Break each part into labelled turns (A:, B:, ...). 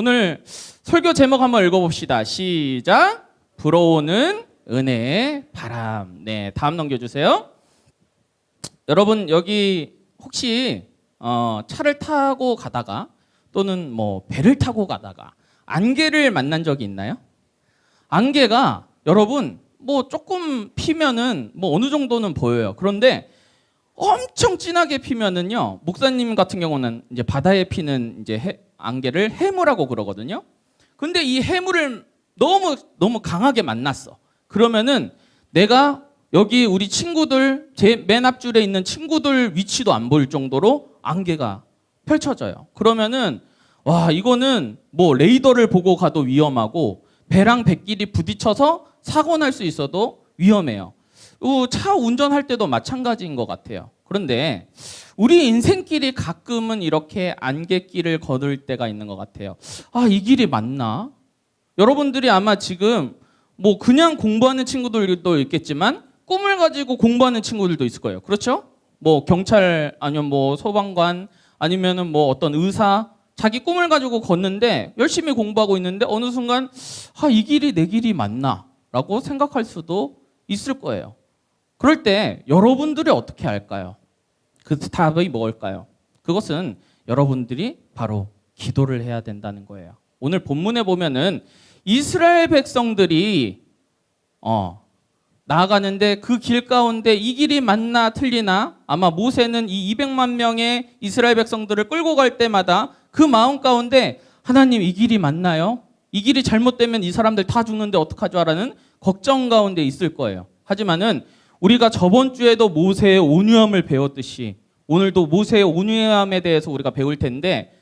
A: 오늘 설교 제목 한번 읽어봅시다. 시작. 불어오는 은혜의 바람. 네, 다음 넘겨주세요. 여러분 여기 혹시 어, 차를 타고 가다가 또는 뭐 배를 타고 가다가 안개를 만난 적이 있나요? 안개가 여러분 뭐 조금 피면은 뭐 어느 정도는 보여요. 그런데 엄청 진하게 피면은요. 목사님 같은 경우는 이제 바다에 피는 이제 해- 안개를 해무라고 그러거든요. 근데 이 해무를 너무 너무 강하게 만났어. 그러면은 내가 여기 우리 친구들 제맨 앞줄에 있는 친구들 위치도 안 보일 정도로 안개가 펼쳐져요. 그러면은 와 이거는 뭐 레이더를 보고 가도 위험하고 배랑 배끼리 부딪혀서 사고 날 수 있어도 위험해요. 우, 차 운전할 때도 마찬가지인 것 같아요. 그런데 우리 인생길이 가끔은 이렇게 안개길을 걸을 때가 있는 것 같아요. 아, 이 길이 맞나? 여러분들이 아마 지금 뭐 그냥 공부하는 친구들도 있겠지만 꿈을 가지고 공부하는 친구들도 있을 거예요. 그렇죠? 뭐 경찰 아니면 뭐 소방관 아니면은 뭐 어떤 의사 자기 꿈을 가지고 걷는데 열심히 공부하고 있는데 어느 순간 아, 이 길이 내 길이 맞나 라고 생각할 수도 있을 거예요. 그럴 때 여러분들이 어떻게 할까요? 그 답이 뭘까요? 그것은 여러분들이 바로 기도를 해야 된다는 거예요. 오늘 본문에 보면은 이스라엘 백성들이 어 나아가는데 그 길 가운데 이 길이 맞나 틀리나 아마 모세는 이 200만 명의 이스라엘 백성들을 끌고 갈 때마다 그 마음 가운데 하나님 이 길이 맞나요? 이 길이 잘못되면 이 사람들 다 죽는데 어떡하죠? 라는 걱정 가운데 있을 거예요. 하지만은 우리가 저번 주에도 모세의 온유함을 배웠듯이 오늘도 모세의 온유함에 대해서 우리가 배울 텐데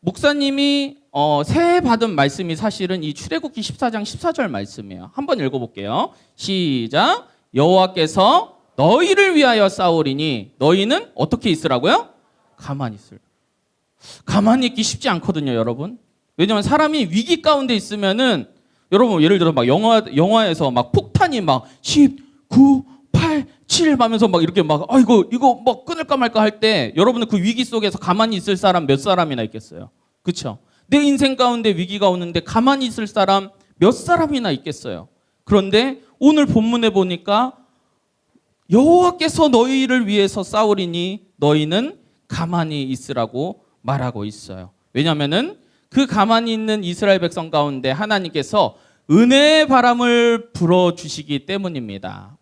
A: 목사님이 어, 새해 받은 말씀이 사실은 이 출애굽기 14장 14절 말씀이에요. 한번 읽어볼게요. 시작. 여호와께서 너희를 위하여 싸우리니 너희는 어떻게 있으라고요? 가만히 있을. 가만히 있기 쉽지 않거든요, 여러분. 왜냐면 사람이 위기 가운데 있으면은 여러분 예를 들어 막 영화 영화에서 막 폭탄이 막 10, 9, 8, 7 하면서 막 이렇게 막 아 이거 이거 뭐 끊을까 말까 할 때 여러분은 그 위기 속에서 가만히 있을 사람 몇 사람이나 있겠어요. 그렇죠? 내 인생 가운데 위기가 오는데 가만히 있을 사람 몇 사람이나 있겠어요. 그런데 오늘 본문에 보니까 여호와께서 너희를 위해서 싸우리니 너희는 가만히 있으라고 말하고 있어요. 왜냐하면은 그 가만히 있는 이스라엘 백성 가운데 하나님께서 은혜의 바람을 불어 주시기 때문입니다.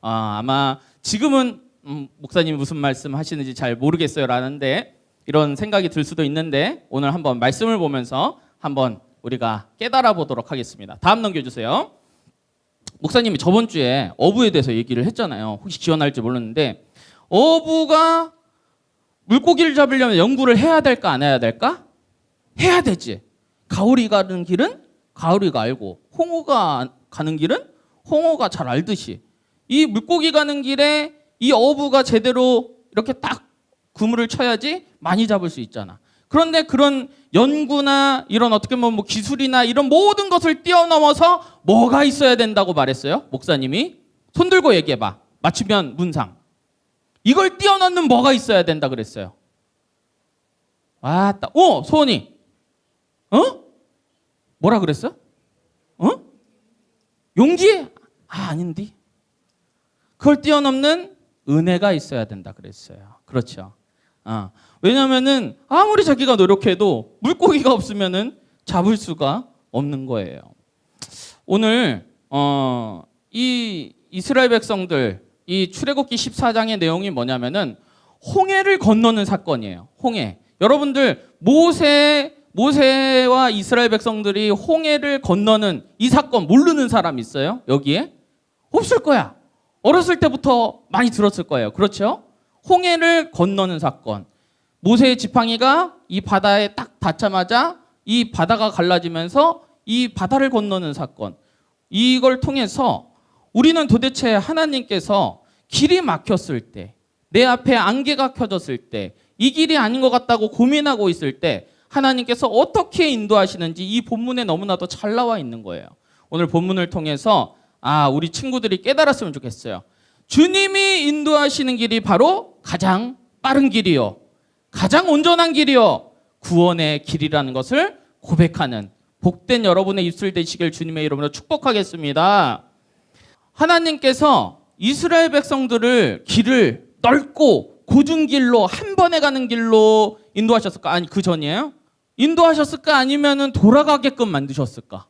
A: 아, 아마 지금은 음, 목사님이 무슨 말씀 하시는지 잘 모르겠어요 라는데 이런 생각이 들 수도 있는데 오늘 한번 말씀을 보면서 한번 우리가 깨달아 보도록 하겠습니다. 다음 넘겨주세요. 목사님이 저번 주에 어부에 대해서 얘기를 했잖아요. 혹시 지원할지 몰랐는데 어부가 물고기를 잡으려면 연구를 해야 될까 안 해야 될까? 해야 되지. 가오리 가는 길은 가오리가 알고 홍어가 가는 길은 홍어가 잘 알듯이 이 물고기 가는 길에 이 어부가 제대로 이렇게 딱 그물을 쳐야지 많이 잡을 수 있잖아. 그런데 그런 연구나 이런 어떻게 보면 뭐 기술이나 이런 모든 것을 뛰어넘어서 뭐가 있어야 된다고 말했어요? 목사님이 손 들고 얘기해 봐. 맞추면 문상. 이걸 뛰어넘는 뭐가 있어야 된다 그랬어요. 아따. 오, 소원이. 어? 뭐라 그랬어? 어? 용기? 아, 아닌데. 그걸 뛰어넘는 은혜가 있어야 된다 그랬어요. 그렇죠. 아, 왜냐면은 아무리 자기가 노력해도 물고기가 없으면은 잡을 수가 없는 거예요. 오늘 어, 이 이스라엘 백성들 이 출애굽기 14장의 내용이 뭐냐면은 홍해를 건너는 사건이에요. 홍해. 여러분들 모세 모세와 이스라엘 백성들이 홍해를 건너는 이 사건 모르는 사람 있어요? 여기에? 없을 거야. 어렸을 때부터 많이 들었을 거예요. 그렇죠? 홍해를 건너는 사건. 모세의 지팡이가 이 바다에 딱 닿자마자 이 바다가 갈라지면서 이 바다를 건너는 사건. 이걸 통해서 우리는 도대체 하나님께서 길이 막혔을 때, 내 앞에 안개가 켜졌을 때, 이 길이 아닌 것 같다고 고민하고 있을 때, 하나님께서 어떻게 인도하시는지 이 본문에 너무나도 잘 나와 있는 거예요. 오늘 본문을 통해서 아, 우리 친구들이 깨달았으면 좋겠어요. 주님이 인도하시는 길이 바로 가장 빠른 길이요. 가장 온전한 길이요. 구원의 길이라는 것을 고백하는 복된 여러분의 입술 되시길 주님의 이름으로 축복하겠습니다. 하나님께서 이스라엘 백성들을 길을 넓고 고준 길로 한 번에 가는 길로 인도하셨을까? 아니 그 전이에요? 인도하셨을까? 아니면은 돌아가게끔 만드셨을까?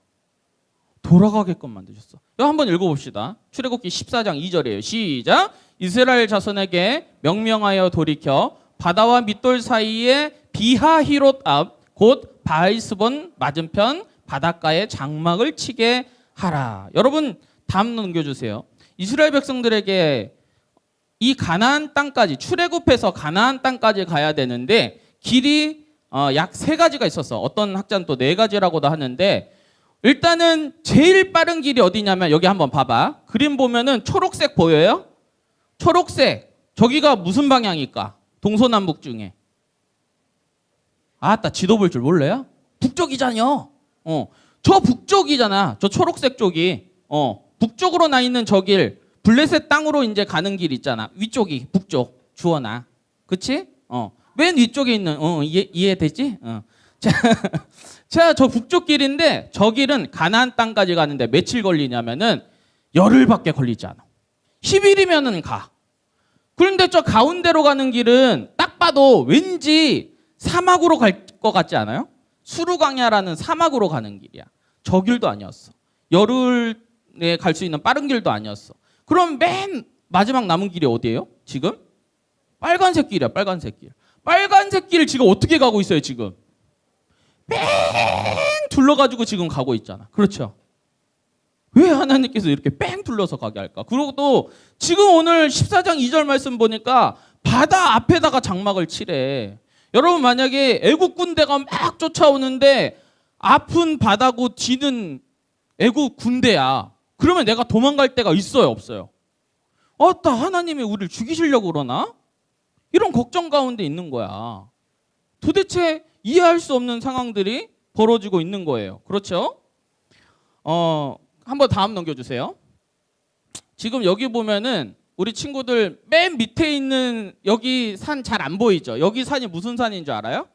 A: 돌아가게끔 만드셨어. 이거 한번 읽어봅시다. 출애굽기 14장 2절이에요. 시작. 이스라엘 자손에게 명명하여 돌이켜 바다와 밑돌 사이에 비하히롯 앞 곧 바알스본 맞은편 바닷가에 장막을 치게 하라. 여러분 다음 넘겨주세요. 이스라엘 백성들에게 이 가나안 땅까지 출애굽해서 가나안 땅까지 가야 되는데 길이 어, 약세 가지가 있었어. 어떤 학자는 또 네 가지라고도 하는데 일단은 제일 빠른 길이 어디냐면 여기 한번 봐봐. 그림 보면은 초록색 보여요? 초록색. 저기가 무슨 방향일까? 동서남북 중에. 아따 지도 볼 줄 몰라요? 북쪽이잖여. 어. 저 북쪽이잖아. 저 초록색 쪽이. 어. 북쪽으로 나 있는 저 길. 블레셋 땅으로 이제 가는 길 있잖아. 위쪽이 북쪽. 주어나. 그치? 어. 맨 위쪽에 있는 어 이해 이해되지? 어. 자, 자, 저 북쪽 길인데 저 길은 가나안 땅까지 가는데 며칠 걸리냐면은 열흘밖에 걸리지 않아. 10일이면은 가. 그런데 저 가운데로 가는 길은 딱 봐도 왠지 사막으로 갈 것 같지 않아요? 수르광야라는 사막으로 가는 길이야. 저 길도 아니었어. 열흘에 갈 수 있는 빠른 길도 아니었어. 그럼 맨 마지막 남은 길이 어디예요? 지금? 빨간색 길이야, 빨간색 길. 빨간색 길을 지금 어떻게 가고 있어요, 지금? 뺑 둘러가지고 지금 가고 있잖아. 그렇죠? 왜 하나님께서 이렇게 뺑 둘러서 가게 할까? 그리고 또 지금 오늘 14장 2절 말씀 보니까 바다 앞에다가 장막을 치래. 여러분 만약에 애국 군대가 막 쫓아오는데 앞은 바다고 뒤는 애국 군대야. 그러면 내가 도망갈 데가 있어요, 없어요? 어따 하나님이 우리를 죽이시려고 그러나? 이런 걱정 가운데 있는 거야. 도대체 이해할 수 없는 상황들이 벌어지고 있는 거예요. 그렇죠? 어, 한번 다음 넘겨주세요. 지금 여기 보면은 우리 친구들 맨 밑에 있는 여기 산 잘 안 보이죠? 여기 산이 무슨 산인 줄 알아요?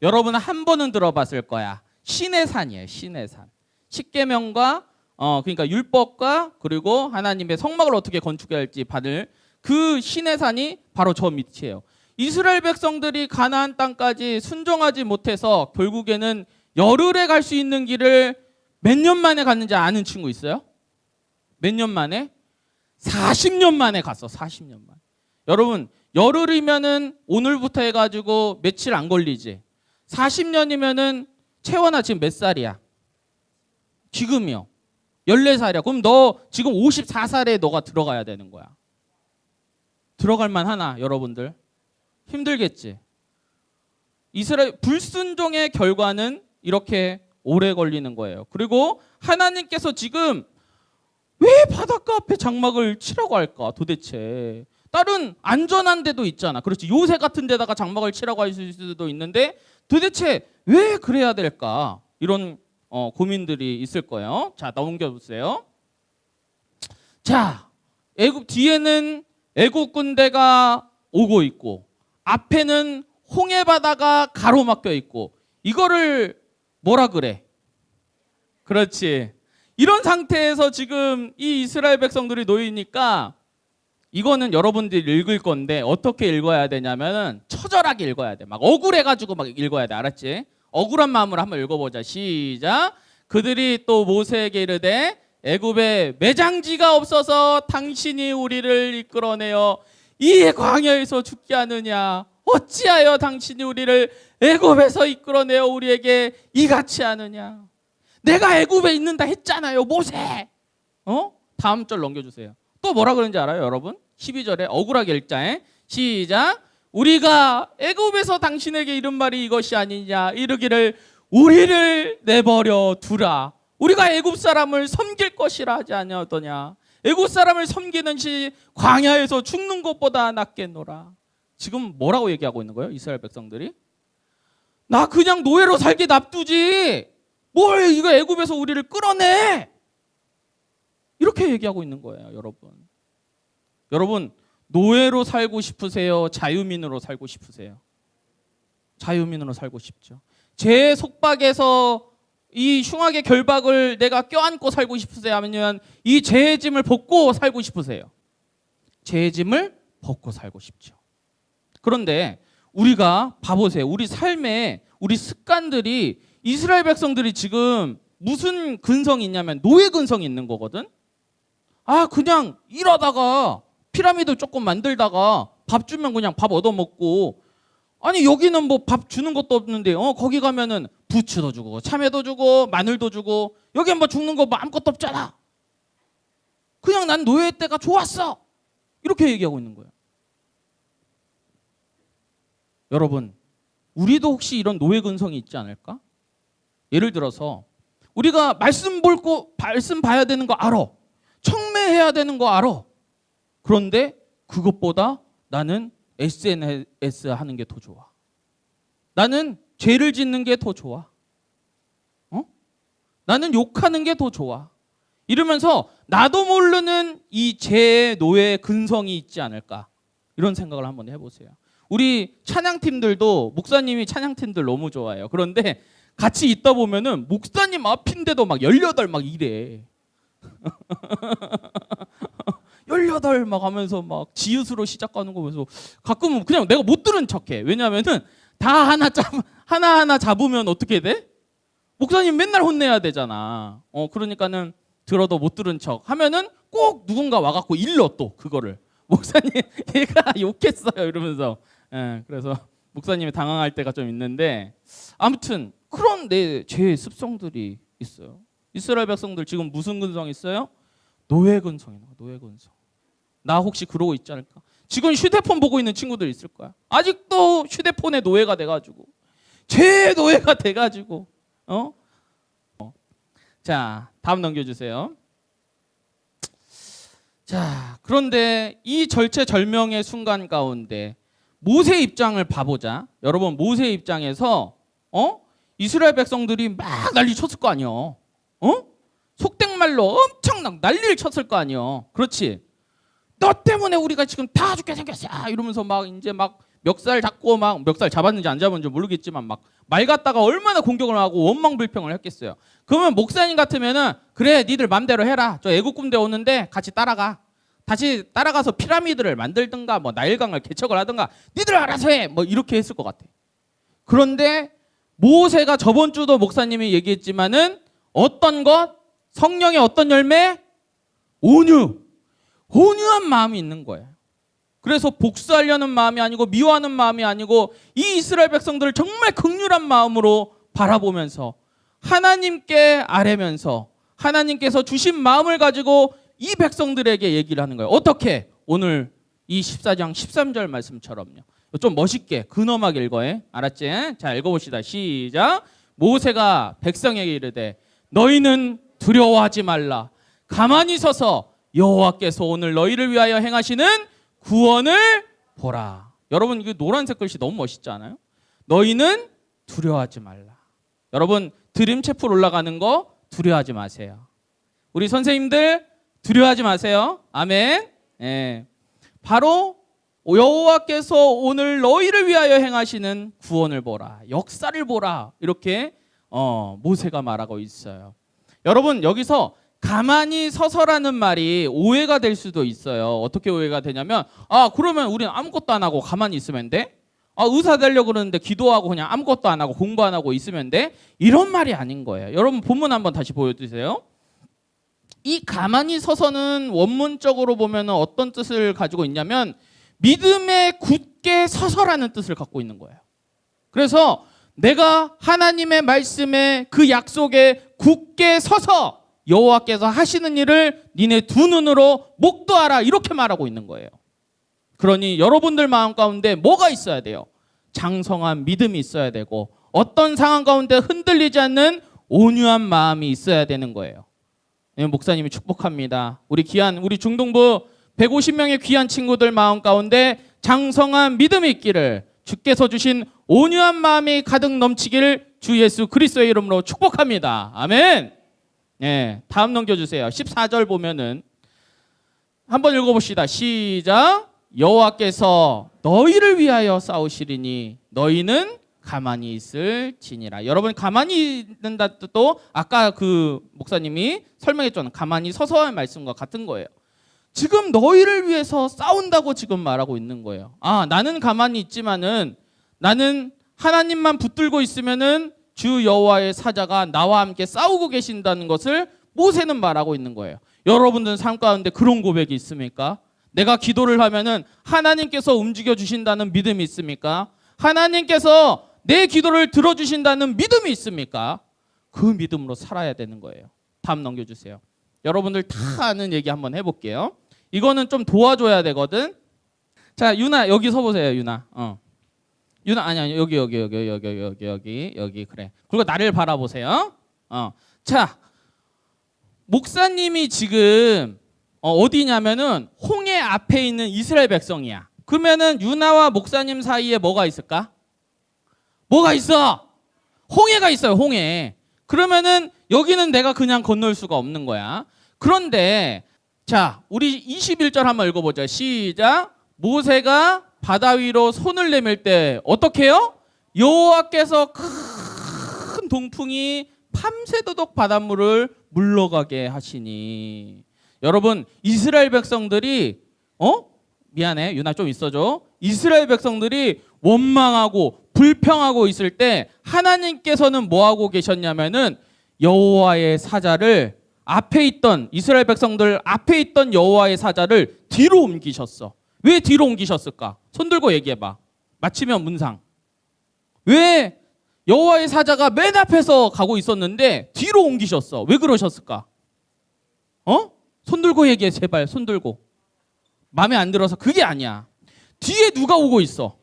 A: 여러분 한 번은 들어봤을 거야. 신의 산이에요. 신의 산. 십계명과 어 그러니까 율법과 그리고 하나님의 성막을 어떻게 건축해야 할지 받을 그 신의 산이 바로 저 밑이에요. 이스라엘 백성들이 가나안 땅까지 순종하지 못해서 결국에는 열흘에 갈 수 있는 길을 몇 년 만에 갔는지 아는 친구 있어요? 몇 년 만에? 40년 만에 갔어. 40년 만. 여러분, 열흘이면은 오늘부터 해 가지고 며칠 안 걸리지. 40년이면은 채원아 지금 몇 살이야? 지금이요. 14살이야. 그럼 너 지금 54살에 너가 들어가야 되는 거야. 들어갈 만 하나, 여러분들? 힘들겠지. 이스라엘 불순종의 결과는 이렇게 오래 걸리는 거예요. 그리고 하나님께서 지금 왜 바닷가 앞에 장막을 치라고 할까 도대체? 다른 안전한 데도 있잖아. 그렇지. 요새 같은 데다가 장막을 치라고 할 수도 있는데 도대체 왜 그래야 될까? 이런 어, 고민들이 있을 거예요. 자, 넘겨 보세요. 자, 애국 뒤에는 애국 군대가 오고 있고 앞에는 홍해 바다가 가로막혀 있고 이거를 뭐라 그래? 그렇지. 이런 상태에서 지금 이 이스라엘 백성들이 놓이니까 이거는 여러분들이 읽을 건데 어떻게 읽어야 되냐면은 처절하게 읽어야 돼. 막 억울해 가지고 막 읽어야 돼. 알았지? 억울한 마음으로 한번 읽어 보자. 시작. 그들이 또 모세에게 이르되 애굽에 매장지가 없어서 당신이 우리를 이끌어내어 이 광야에서 죽게 하느냐? 어찌하여 당신이 우리를 애굽에서 이끌어내어 우리에게 이같이 하느냐? 내가 애굽에 있는다 했잖아요, 모세. 어? 다음 절 넘겨주세요. 또 뭐라 그런지 알아요, 여러분? 12절에 억울하게 읽자에 시작. 우리가 애굽에서 당신에게 이른 말이 이것이 아니냐 이르기를 우리를 내버려 두라. 우리가 애굽 사람을 섬길 것이라 하지 아니하더냐. 애굽 사람을 섬기는 시 광야에서 죽는 것보다 낫겠노라. 지금 뭐라고 얘기하고 있는 거예요? 이스라엘 백성들이? 나 그냥 노예로 살게 납두지. 뭘 이거 애굽에서 우리를 끌어내? 이렇게 얘기하고 있는 거예요, 여러분. 여러분, 노예로 살고 싶으세요? 자유민으로 살고 싶으세요? 자유민으로 살고 싶죠. 죄의 속박에서 이 흉악의 결박을 내가 껴안고 살고 싶으세요? 아니면 이 죄의 짐을 벗고 살고 싶으세요? 죄의 짐을 벗고 살고 싶죠. 그런데 우리가 봐보세요. 우리 삶에 우리 습관들이 이스라엘 백성들이 지금 무슨 근성이 있냐면 노예 근성이 있는 거거든. 아 그냥 이러다가 피라미드 조금 만들다가 밥 주면 그냥 밥 얻어 먹고 아니 여기는 뭐 밥 주는 것도 없는데 어 거기 가면은 부추도 주고 참외도 주고 마늘도 주고 여기 뭐 죽는 거 뭐 아무것도 없잖아. 그냥 난 노예 때가 좋았어. 이렇게 얘기하고 있는 거예요. 여러분, 우리도 혹시 이런 노예 근성이 있지 않을까? 예를 들어서 우리가 말씀 볼고 말씀 봐야 되는 거 알아. 청매해야 되는 거 알아. 그런데 그것보다 나는 SNS 하는 게 더 좋아. 나는 죄를 짓는 게 더 좋아. 어? 나는 욕하는 게 더 좋아. 이러면서 나도 모르는 이 죄의 노예 근성이 있지 않을까? 이런 생각을 한번 해보세요. 우리 찬양팀들도 목사님이 찬양팀들 너무 좋아해요. 그런데 같이 있다 보면은 목사님 앞인데도 막 18 막 이래. 18막 하면서 막 지읒으로 시작하는 거 보면서 가끔은 그냥 내가 못 들은 척해. 왜냐면은 다 하나 잡 하나 하나 잡으면 어떻게 돼? 목사님 맨날 혼내야 되잖아. 어 그러니까는 들어도 못 들은 척 하면은 꼭 누군가 와갖고 일러 또 그거를 목사님 얘가 욕했어요 이러면서 예, 그래서 목사님이 당황할 때가 좀 있는데 아무튼 그런 내 죄의 습성들이 있어요. 이스라엘 백성들 지금 무슨 근성 있어요? 노예 근성이 나 노예 근성. 나 혹시 그러고 있지 않을까? 지금 휴대폰 보고 있는 친구들 있을 거야. 아직도 휴대폰의 노예가 돼가지고 죄의 노예가 돼가지고 어? 어. 자 다음 넘겨주세요. 자 그런데 이 절체절명의 순간 가운데 모세 입장을 봐보자. 여러분 모세 입장에서 어 이스라엘 백성들이 막 난리 쳤을 거 아니요. 어 속된 말로 엄청난 난리를 쳤을 거 아니요. 그렇지. 너 때문에 우리가 지금 다 죽게 생겼어. 이러면서 막 이제 막 멱살 잡고 막 멱살 잡았는지 안 잡았는지 모르겠지만 막 말 갖다가 얼마나 공격을 하고 원망불평을 했겠어요. 그러면 목사님 같으면은 그래 니들 맘대로 해라. 저 애국 군대 오는데 같이 따라가. 다시 따라가서 피라미드를 만들든가 뭐 나일강을 개척을 하든가 니들 알아서 해. 뭐 이렇게 했을 것 같아. 그런데 모세가 저번 주도 목사님이 얘기했지만은 어떤 것 성령의 어떤 열매 온유 온유한 마음이 있는 거예요. 그래서 복수하려는 마음이 아니고 미워하는 마음이 아니고 이 이스라엘 백성들을 정말 극률한 마음으로 바라보면서 하나님께 아뢰면서 하나님께서 주신 마음을 가지고 이 백성들에게 얘기를 하는 거예요. 어떻게? 오늘 이 14장 13절 말씀처럼요. 좀 멋있게 근엄하게 읽어해. 알았지? 자, 읽어봅시다. 시작. 모세가 백성에게 이르되 너희는 두려워하지 말라. 가만히 서서 여호와께서 오늘 너희를 위하여 행하시는 구원을 보라. 여러분 이게 노란색 글씨 너무 멋있지 않아요? 너희는 두려워하지 말라. 여러분 드림 채플 올라가는 거 두려워하지 마세요. 우리 선생님들 두려워하지 마세요. 아멘. 예. 바로 여호와께서 오늘 너희를 위하여 행하시는 구원을 보라. 역사를 보라. 이렇게 어, 모세가 말하고 있어요. 여러분 여기서 가만히 서서라는 말이 오해가 될 수도 있어요. 어떻게 오해가 되냐면 아 그러면 우리는 아무것도 안 하고 가만히 있으면 돼? 아 의사 되려고 그러는데 기도하고 그냥 아무것도 안 하고 공부 안 하고 있으면 돼? 이런 말이 아닌 거예요. 여러분 본문 한번 다시 보여주세요. 이 가만히 서서는 원문적으로 보면 어떤 뜻을 가지고 있냐면 믿음에 굳게 서서라는 뜻을 갖고 있는 거예요. 그래서 내가 하나님의 말씀에 그 약속에 굳게 서서 여호와께서 하시는 일을 니네 두 눈으로 목도하라 이렇게 말하고 있는 거예요. 그러니 여러분들 마음 가운데 뭐가 있어야 돼요? 장성한 믿음이 있어야 되고 어떤 상황 가운데 흔들리지 않는 온유한 마음이 있어야 되는 거예요. 네, 목사님이 축복합니다. 우리 귀한 우리 중동부 150명의 귀한 친구들 마음 가운데 장성한 믿음이 있기를 주께서 주신 온유한 마음이 가득 넘치기를 주 예수 그리스도의 이름으로 축복합니다. 아멘. 예, 다음 넘겨주세요. 14절 보면은 한번 읽어봅시다. 시작. 여호와께서 너희를 위하여 싸우시리니 너희는 가만히 있을 지니라. 여러분 가만히 있는다 또 아까 그 목사님이 설명했잖아요. 가만히 서서의 말씀과 같은 거예요. 지금 너희를 위해서 싸운다고 지금 말하고 있는 거예요. 아, 나는 가만히 있지만은 나는 하나님만 붙들고 있으면은 주 여호와의 사자가 나와 함께 싸우고 계신다는 것을 모세는 말하고 있는 거예요. 여러분들 삶 가운데 그런 고백이 있습니까? 내가 기도를 하면은 하나님께서 움직여 주신다는 믿음이 있습니까? 하나님께서 내 기도를 들어 주신다는 믿음이 있습니까? 그 믿음으로 살아야 되는 거예요. 다음 넘겨 주세요. 여러분들 다 아는 얘기 한번 해 볼게요. 이거는 좀 도와줘야 되거든. 자, 유나 여기 서 보세요, 유나. 어. 유나 아니 아니 여기 여기 여기 여기 여기 여기 여기 그래. 그리고 나를 바라보세요. 어. 자, 목사님이 지금 어, 어디냐면은 홍해 앞에 있는 이스라엘 백성이야. 그러면은 유나와 목사님 사이에 뭐가 있을까? 뭐가 있어? 홍해가 있어요, 홍해. 그러면은 여기는 내가 그냥 건널 수가 없는 거야. 그런데 자, 우리 21절 한번 읽어 보자. 시작. 모세가 바다 위로 손을 내밀 때 어떻게 해요? 여호와께서 큰 동풍이 밤새도록 바닷물을 물러가게 하시니. 여러분, 이스라엘 백성들이 어? 미안해. 유나 좀 있어줘. 이스라엘 백성들이 원망하고 불평하고 있을 때 하나님께서는 뭐 하고 계셨냐면은 여호와의 사자를 앞에 있던 이스라엘 백성들 앞에 있던 여호와의 사자를 뒤로 옮기셨어. 왜 뒤로 옮기셨을까? 손 들고 얘기해 봐. 맞히면 문상. 왜 여호와의 사자가 맨 앞에서 가고 있었는데 뒤로 옮기셨어? 왜 그러셨을까? 어? 손 들고 얘기해 제발 손 들고. 마음에 안 들어서 그게 아니야. 뒤에 누가 오고 있어?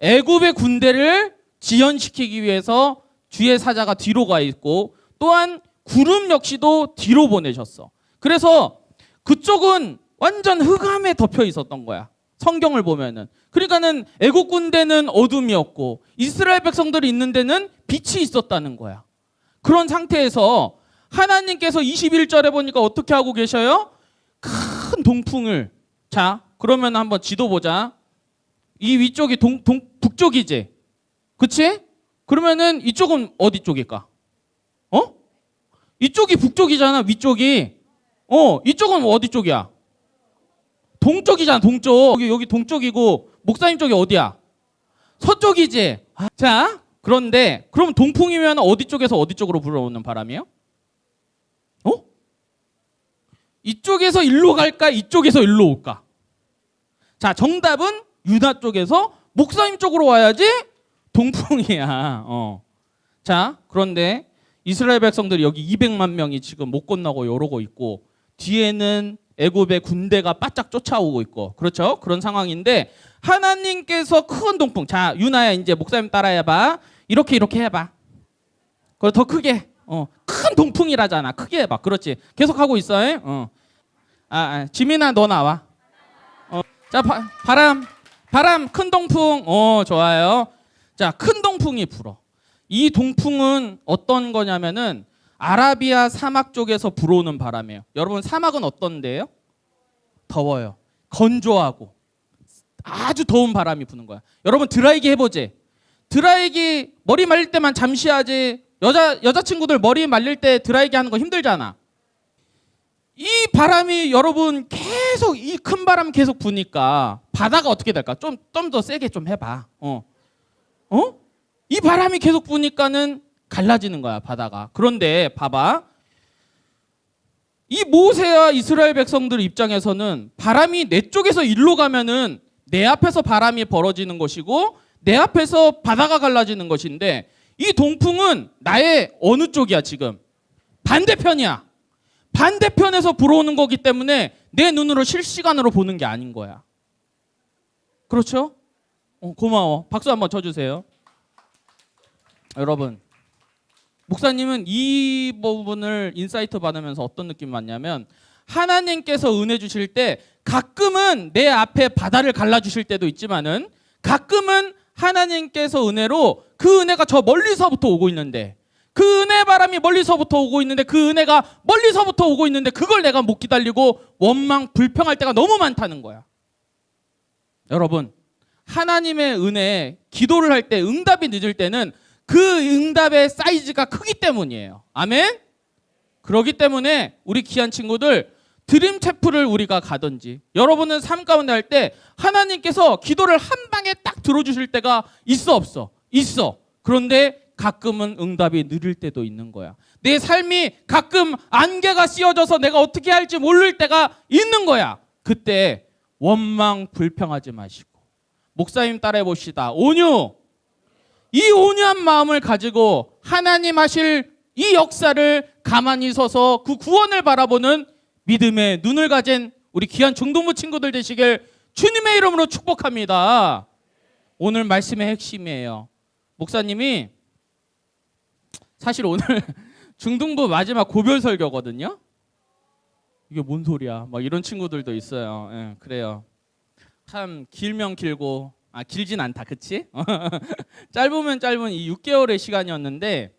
A: 애굽의 군대를 지연시키기 위해서 주의 사자가 뒤로 가 있고 또한 구름 역시도 뒤로 보내셨어. 그래서 그쪽은 완전 흑암에 덮여 있었던 거야. 성경을 보면은. 그러니까는 애국 군대는 어둠이었고 이스라엘 백성들이 있는 데는 빛이 있었다는 거야. 그런 상태에서 하나님께서 21절에 보니까 어떻게 하고 계셔요? 큰 동풍을 자, 그러면 한번 지도 보자. 이 위쪽이 동, 동 북쪽이지. 그치? 그러면은 이쪽은 어디 쪽일까? 어? 이쪽이 북쪽이잖아, 위쪽이. 어, 이쪽은 어디 쪽이야? 동쪽이잖아, 동쪽. 여기, 여기 동쪽이고, 목사님 쪽이 어디야? 서쪽이지. 아, 자, 그런데, 그럼 동풍이면 어디 쪽에서 어디 쪽으로 불어오는 바람이에요? 어? 이쪽에서 일로 갈까? 이쪽에서 일로 올까? 자, 정답은 유다 쪽에서 목사님 쪽으로 와야지 동풍이야. 어. 자, 그런데 이스라엘 백성들이 여기 200만 명이 지금 못 건너고 이러고 있고 뒤에는 애굽의 군대가 바짝 쫓아오고 있고 그렇죠? 그런 상황인데 하나님께서 큰 동풍. 자, 유나야 이제 목사님 따라해 봐. 이렇게 이렇게 해 봐. 그리고 더 크게. 어. 큰 동풍이라잖아. 크게 해 봐. 그렇지. 계속 하고 있어. 잉? 어. 아, 아, 지민아 너 나와. 어. 자, 바, 바람. 바람 큰 동풍. 어, 좋아요. 자, 큰 동풍이 불어. 이 동풍은 어떤 거냐면은 아라비아 사막 쪽에서 불어오는 바람이에요. 여러분 사막은 어떤데요? 더워요. 건조하고 아주 더운 바람이 부는 거야. 여러분 드라이기 해보지. 드라이기 머리 말릴 때만 잠시 하지. 여자 여자 친구들 머리 말릴 때 드라이기 하는 거 힘들잖아. 이 바람이 여러분 계속 이 큰 바람 계속 부니까 바다가 어떻게 될까? 좀 좀 더 세게 좀 해봐. 어, 어? 이 바람이 계속 부니까는 갈라지는 거야 바다가. 그런데 봐봐. 이 모세와 이스라엘 백성들 입장에서는 바람이 내 쪽에서 일로 가면은 내 앞에서 바람이 벌어지는 것이고 내 앞에서 바다가 갈라지는 것인데 이 동풍은 나의 어느 쪽이야 지금 반대편이야. 반대편에서 불어오는 거기 때문에 내 눈으로 실시간으로 보는 게 아닌 거야. 그렇죠? 어, 고마워. 박수 한번 쳐주세요. 여러분, 목사님은 이 부분을 인사이트 받으면서 어떤 느낌이 왔냐면 하나님께서 은혜 주실 때 가끔은 내 앞에 바다를 갈라 주실 때도 있지만은 가끔은 하나님께서 은혜로 그 은혜가 저 멀리서부터 오고 있는데 그 은혜 바람이 멀리서부터 오고 있는데 그 은혜가 멀리서부터 오고 있는데 그걸 내가 못 기다리고 원망 불평할 때가 너무 많다는 거야. 여러분 하나님의 은혜 기도를 할 때 응답이 늦을 때는 그 응답의 사이즈가 크기 때문이에요. 아멘. 그러기 때문에 우리 귀한 친구들 드림 채플을 우리가 가든지 여러분은 삶 가운데 할 때 하나님께서 기도를 한 방에 딱 들어주실 때가 있어 없어? 있어. 그런데 가끔은 응답이 느릴 때도 있는 거야. 내 삶이 가끔 안개가 씌어져서 내가 어떻게 할지 모를 때가 있는 거야. 그때 원망 불평하지 마시고. 목사님 따라해 봅시다. 온유 이 온유한 마음을 가지고 하나님 하실 이 역사를 가만히 서서 그 구원을 바라보는 믿음의 눈을 가진 우리 귀한 중동부 친구들 되시길 주님의 이름으로 축복합니다. 오늘 말씀의 핵심이에요. 목사님이 사실 오늘 중등부 마지막 고별 설교거든요. 이게 뭔 소리야? 막 이런 친구들도 있어요. 예, 그래요. 참 길면 길고 아 길진 않다, 그치? 짧으면 짧은 이 6개월의 시간이었는데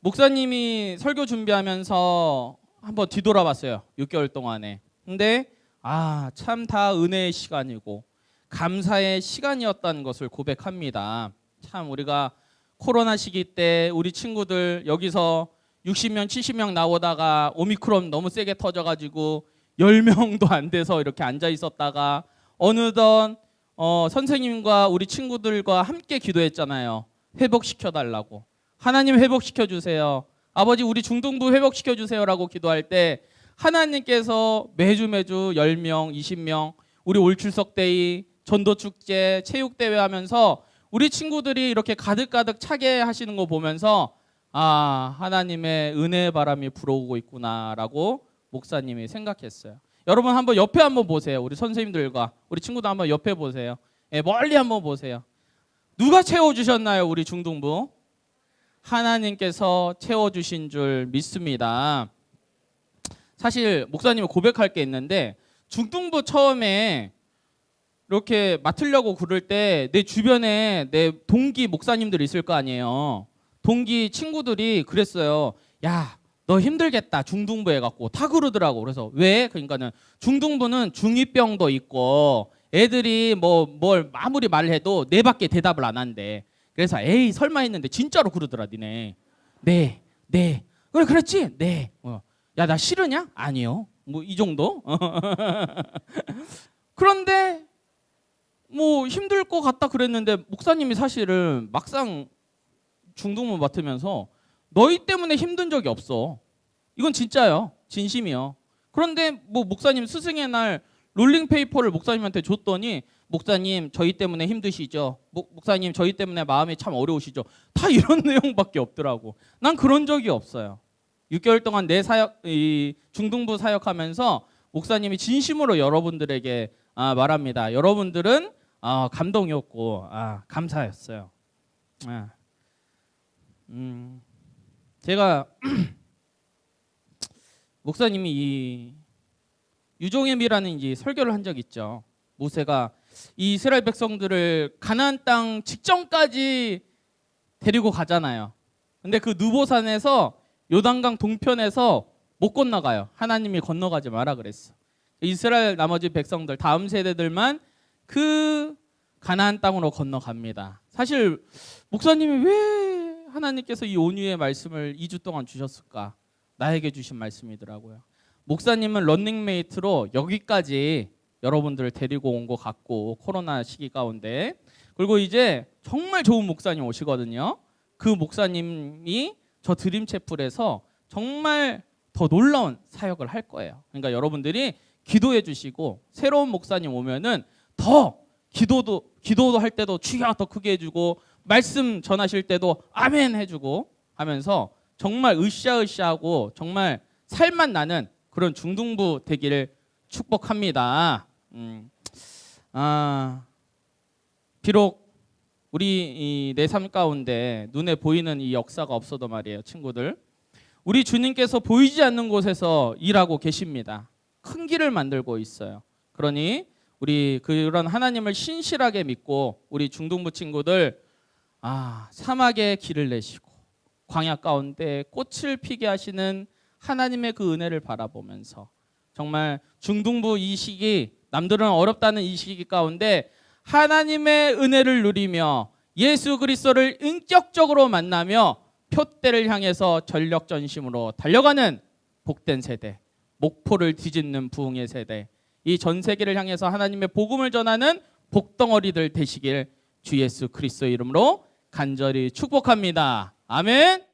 A: 목사님이 설교 준비하면서 한번 뒤돌아봤어요. 6개월 동안에. 근데 아, 참 다 은혜의 시간이고 감사의 시간이었다는 것을 고백합니다. 참 우리가 코로나 시기 때 우리 친구들 여기서 60명, 70명 나오다가 오미크론 너무 세게 터져가지고 10명도 안 돼서 이렇게 앉아 있었다가 어느덧 어, 선생님과 우리 친구들과 함께 기도했잖아요. 회복시켜 달라고. 하나님 회복시켜 주세요. 아버지 우리 중등부 회복시켜 주세요라고 기도할 때 하나님께서 매주 매주 10명, 20명 우리 올 출석데이, 전도 축제, 체육 대회 하면서 우리 친구들이 이렇게 가득가득 차게 하시는 거 보면서 아, 하나님의 은혜의 바람이 불어오고 있구나라고 목사님이 생각했어요. 여러분 한번 옆에 한번 보세요. 우리 선생님들과 우리 친구들 한번 옆에 보세요. 예, 멀리 한번 보세요. 누가 채워 주셨나요? 우리 중등부? 하나님께서 채워 주신 줄 믿습니다. 사실 목사님이 고백할 게 있는데 중등부 처음에 이렇게 맡으려고 그럴 때내 주변에 내 동기 목사님들 있을 거 아니에요. 동기 친구들이 그랬어요. 야, 너 힘들겠다. 중등부 해갖고 다 그러더라고. 그래서 왜? 그러니까는 중등부는 중이병도 있고 애들이 뭐 뭘 아무리 말해도 내 밖에 대답을 안 한대. 그래서 에이 설마 했는데 진짜로 그러더라 니네. 네, 네. 그래 그랬지? 네. 어. 야나 싫으냐? 아니요. 뭐 이 정도. 그런데 뭐 힘들 것 같다 그랬는데 목사님이 사실은 막상 중등부 맡으면서 너희 때문에 힘든 적이 없어. 이건 진짜요. 진심이요. 그런데 뭐 목사님 스승의 날 롤링 페이퍼를 목사님한테 줬더니 목사님 저희 때문에 힘드시죠. 목, 목사님 저희 때문에 마음이 참 어려우시죠. 다 이런 내용밖에 없더라고. 난 그런 적이 없어요. 6개월 동안 내 사역 이 중등부 사역하면서 목사님이 진심으로 여러분들에게 아, 말합니다. 여러분들은 아, 감동이었고 아, 감사했어요. 아. 음, 제가 목사님이 이 유종의 미라는 이 설교를 한 적 있죠. 모세가 이 이스라엘 백성들을 가나안 땅 직전까지 데리고 가잖아요. 근데 그 누보산에서 요단강 동편에서 못 건너가요. 하나님이 건너가지 마라 그랬어. 이스라엘 나머지 백성들 다음 세대들만 그 가나안 땅으로 건너갑니다. 사실 목사님이 왜 하나님께서 이 온유의 말씀을 2주 동안 주셨을까? 나에게 주신 말씀이더라고요. 목사님은 런닝메이트로 여기까지 여러분들을 데리고 온 것 같고 코로나 시기 가운데 그리고 이제 정말 좋은 목사님 오시거든요. 그 목사님이 저 드림 채플에서 정말 더 놀라운 사역을 할 거예요. 그러니까 여러분들이 기도해 주시고 새로운 목사님 오면은 더 기도도 기도도 할 때도 주여 더 크게 해주고 말씀 전하실 때도 아멘 해주고 하면서 정말 으쌰으쌰하고 정말 살만 나는 그런 중등부 되기를 축복합니다. 음, 아, 비록 우리 내 삶 가운데 눈에 보이는 이 역사가 없어도 말이에요, 친구들. 우리 주님께서 보이지 않는 곳에서 일하고 계십니다. 큰 길을 만들고 있어요. 그러니 우리 그런 하나님을 신실하게 믿고 우리 중등부 친구들 아, 사막에 길을 내시고 광야 가운데 꽃을 피게 하시는 하나님의 그 은혜를 바라보면서 정말 중등부 이 시기 남들은 어렵다는 이 시기 가운데 하나님의 은혜를 누리며 예수 그리스도를 인격적으로 만나며 표대를 향해서 전력 전심으로 달려가는 복된 세대, 목포를 뒤집는 부흥의 세대, 이 전 세계를 향해서 하나님의 복음을 전하는 복덩어리들 되시길 주 예수 그리스도 이름으로 간절히 축복합니다. 아멘.